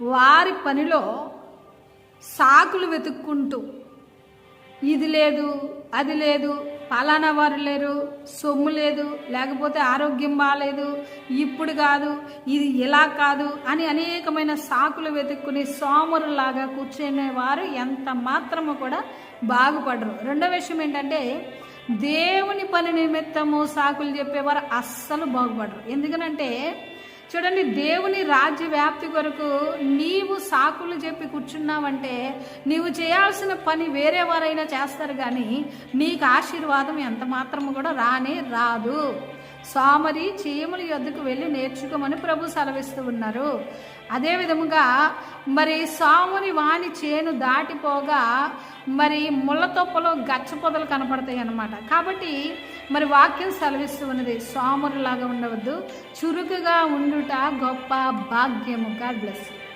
వారి పనిలో సాకులు వెతుక్కుంటూ ఇది లేదు అది లేదు పలానా వారు లేరు సొమ్ము లేదు లేకపోతే ఆరోగ్యం బాగాలేదు ఇప్పుడు కాదు ఇది ఇలా కాదు అని అనేకమైన సాకులు వెతుక్కుని సోమరులాగా కూర్చునేవారు ఎంత మాత్రము కూడా బాగుపడరు. రెండో విషయం ఏంటంటే దేవుని పని నిమిత్తము సాకులు చెప్పేవారు అస్సలు బాగుపడరు. ఎందుకనంటే చూడండి దేవుని రాజ్య వ్యాప్తి కొరకు నీవు సాకులు చెప్పి కూర్చున్నావంటే నీవు చేయాల్సిన పని వేరే వారైనా చేస్తారు కానీ నీకు ఆశీర్వాదం ఎంత మాత్రము కూడా రానే రాదు. సోమరి చీముల యొద్దకు వెళ్ళి నేర్చుకోమని ప్రభు సెలవిస్తూ ఉన్నారు. అదే విధముగా మరి స్వాముని వాణి చేను దాటిపోగా మరి ముళ్ళ తొప్పలో గచ్చ పొదలు కనపడతాయి అన్నమాట. కాబట్టి మరి వాక్యం సెలవిస్తూ ఉన్నది. సోమరులాగా ఉండవద్దు. చురుకుగా ఉండుట గొప్ప భాగ్యము. God bless